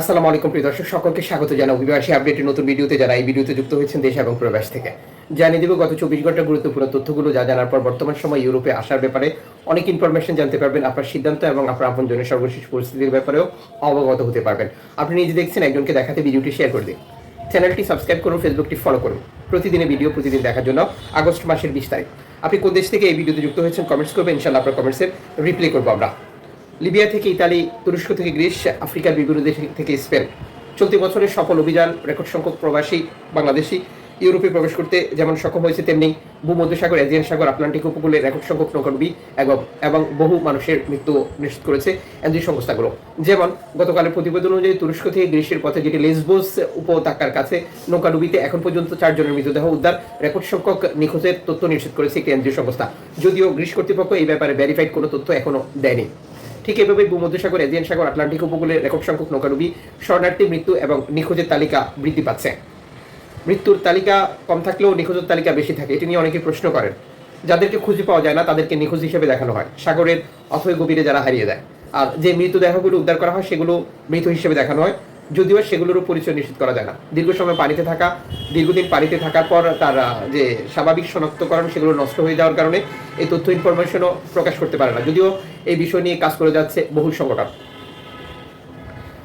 আসসালামু আলাইকুম প্রিয় দর্শক, সকলকে স্বাগত জানাই অভিবাসী আপডেটের নতুন ভিডিওতে যারা এই ভিডিওতে যুক্ত হয়েছেন দেশ এবং প্রবাস থেকে। জানিয়ে দেব, গত চব্বিশ ঘণ্টার গুরুত্বপূর্ণ তথ্যগুলো যা জানার পর বর্তমান সময় ইউরোপে আসার ব্যাপারে অনেক ইনফরমেশন জানতে পারবেন, আপনার সিদ্ধান্ত এবং আপনার আপনজনের সর্বশেষ পরিস্থিতির ব্যাপারেও অবগত হতে পারবেন। আপনি নিজে দেখছেন, একজনকে দেখাতে ভিডিওটি শেয়ার করে দিন। চ্যানেলটি সাবস্ক্রাইব করুন ফেসবুকটি ফলো করুন। প্রতিদিনের ভিডিও প্রতিদিন দেখার জন্য আগস্ট মাসের বিশ তারিখ। আপনি কোন দেশ থেকে এই ভিডিওতে যুক্ত হয়েছেন কমেন্টস করবেন ইনশাল্লাহ আপনার কমেন্টসের রিপ্লাই করব আমরা। লিবিয়া থেকে ইতালি, তুরস্ক থেকে গ্রিস, আফ্রিকার বিভিন্ন দেশ থেকে স্পেন। চলতি বছরের সফল অভিযান, রেকর্ড সংখ্যক প্রবাসী বাংলাদেশি, ইউরোপে প্রবেশ করতে যেমন সক্ষম হয়েছে, তেমনি ভূমধ্যসাগর, এজিয়ান সাগর, আটলান্টিক উপকূলে রেকর্ড সংখ্যক নৌকাডুবি এবং এবং বহু মানুষের মৃত্যু নিশ্চিত করেছে এনজিও সংস্থাগুলো। যেমন, গতকালের প্রতিবেদন অনুযায়ী তুরস্ক থেকে গ্রীষ্মের পথে যেটি লেসবোস উপত্যকার কাছে নৌকাডুবিতে এখন পর্যন্ত চারজনের মৃতদেহ উদ্ধার, রেকর্ড সংখ্যক নিখোঁজের তথ্য নিশ্চিত করেছে একটি এনজিও সংস্থা। যদিও গ্রীষ্ম কর্তৃপক্ষ এই ব্যাপারে ভেরিফাইড কোনো তথ্য এখনও দেয়নি। ঠিক এভাবে ভূমধ্যসাগর, এজিয়ান সাগর, আটলান্টিক উপকূলে রেকর্ড সংখ্যক নৌকাডুবি শরণার্থী মৃত্যু এবং নিখোঁজের তালিকা বৃদ্ধি পাচ্ছে। মৃত্যুর তালিকা কম থাকলেও নিখোঁজের তালিকা বেশি থাকে, এটি নিয়ে অনেকে প্রশ্ন করেন। যাদেরকে খুঁজে পাওয়া যায় না, তাদেরকে নিখোঁজ হিসেবে দেখানো হয়। সাগরের অথয় গভীরে যারা হারিয়ে দেয় আর যে মৃতদেহগুলো উদ্ধার করা হয়, সেগুলো মৃত হিসেবে দেখানো হয়। যদিও সেগুলোরও পরিচয় নিশ্চিত করা যায় না। দীর্ঘ সময় পানিতে থাকা, দীর্ঘদিন পানিতে থাকার পর তার যে স্বাভাবিক শনাক্তকরণ, সেগুলো নষ্ট হয়ে যাওয়ার কারণে এই তথ্য ইনফরমেশনও প্রকাশ করতে পারে না। যদিও এই বিষয় নিয়ে কাজ করে যাচ্ছে বহু সংগঠন।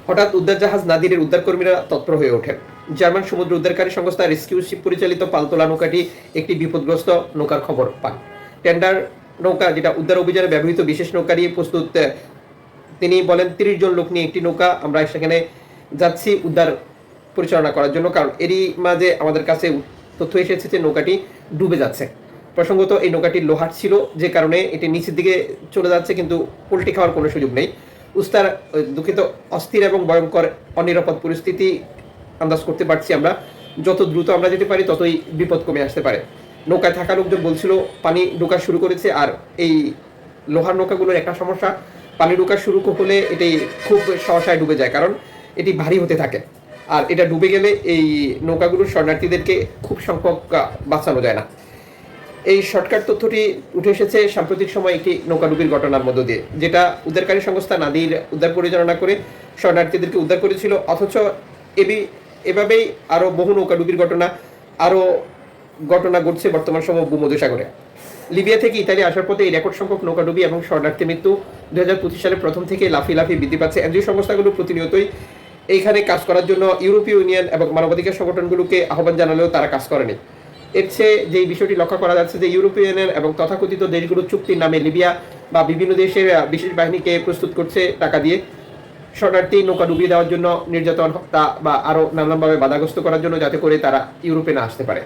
হঠাৎ উদ্ধার জাহাজ নাদিরের উদ্ধারকর্মীরা তৎপর হয়ে ওঠেন। জার্মান সমুদ্র উদ্ধারকারী সংস্থা রেস্কিউ শিপ পরিচালিত পালতোলা নৌকাটি একটি বিপদগ্রস্ত নৌকার খবর পান টেন্ডার নৌকা, যেটা উদ্ধার অভিযানে ব্যবহৃত বিশেষ নৌকা নিয়ে প্রস্তুত, তিনি বলেন, তিরিশ জন লোক নিয়ে একটি নৌকা, আমরা সেখানে যাচ্ছি উদ্ধার পরিচালনা করার জন্য, কারণ এরই মাঝে আমাদের কাছে তথ্য এসেছে যে নৌকাটি ডুবে যাচ্ছে। প্রসঙ্গত এই নৌকাটি লোহার ছিল, যে কারণে এটি নিচের দিকে চলে যাচ্ছে, কিন্তু উল্টে খাওয়ার কোনো সুযোগ নেই। উস্তার দুঃখিত, অস্থির এবং ভয়ঙ্কর অনিরাপদ পরিস্থিতি আন্দাজ করতে পারছি আমরা। যত দ্রুত আমরা যেতে পারি, ততই বিপদ কমে আসতে পারে। নৌকায় থাকা লোকজন বলছিল, পানি ঢোকা শুরু করেছে। আর এই লোহার নৌকাগুলোর একটা সমস্যা, পানি ঢোকা শুরু হলে এটি খুব সহসায় ডুবে যায়। কারণ এটি ভারী হতে থাকে। আর এটা ডুবে গেলে এই নৌকাগুলোর শরণার্থীদেরকে খুব সংখ্যক বাঁচানো যায় না। এই শর্টকাট তথ্যটি উঠে এসেছে সাম্প্রতিক সময় একটি নৌকাডুবির ঘটনার মধ্য দিয়ে, যেটা উদ্ধারকারী সংস্থা নাদির উদ্ধার পরিচালনা করে, শরণার্থীদেরকে উদ্ধার করেছিল। অথচ এবি, এভাবেই আরও বহু নৌকাডুবির ঘটনা আরও ঘটনা ঘটছে বর্তমান সময় ভূমধ্যসাগরে। লিবিয়া থেকে ইতালি আসার পথে এই রেকর্ড সংখ্যক নৌকাডুবি এবং শরণার্থী মৃত্যু দু সালের প্রথম থেকে লাফি লাফি বৃদ্ধি পাচ্ছে। এনজিও সংস্থাগুলো প্রতিনিয়তই এইখানে কাজ করার জন্য ইউরোপীয় ইউনিয়ন এবং মানবাধিকার সংগঠনগুলোকে আহ্বান জানালেও তারা কাজ করেনি। এর চেয়ে যে বিষয়টি লক্ষ্য করা যাচ্ছে যে ইউরোপীয় ইউনিয়ন এবং তথাকথিত দেশগুলোর চুক্তির নামে লিবিয়া বা বিভিন্ন দেশের বিশেষ বাহিনীকে প্রস্তুত করছে টাকা দিয়ে। শরণার্থী নৌকা ডুবিয়ে দেওয়ার জন্য নির্যাতন হত্যা বা আরও নানানভাবে বাধাগ্রস্ত করার জন্য যাতে করে তারা ইউরোপে না আসতে পারে।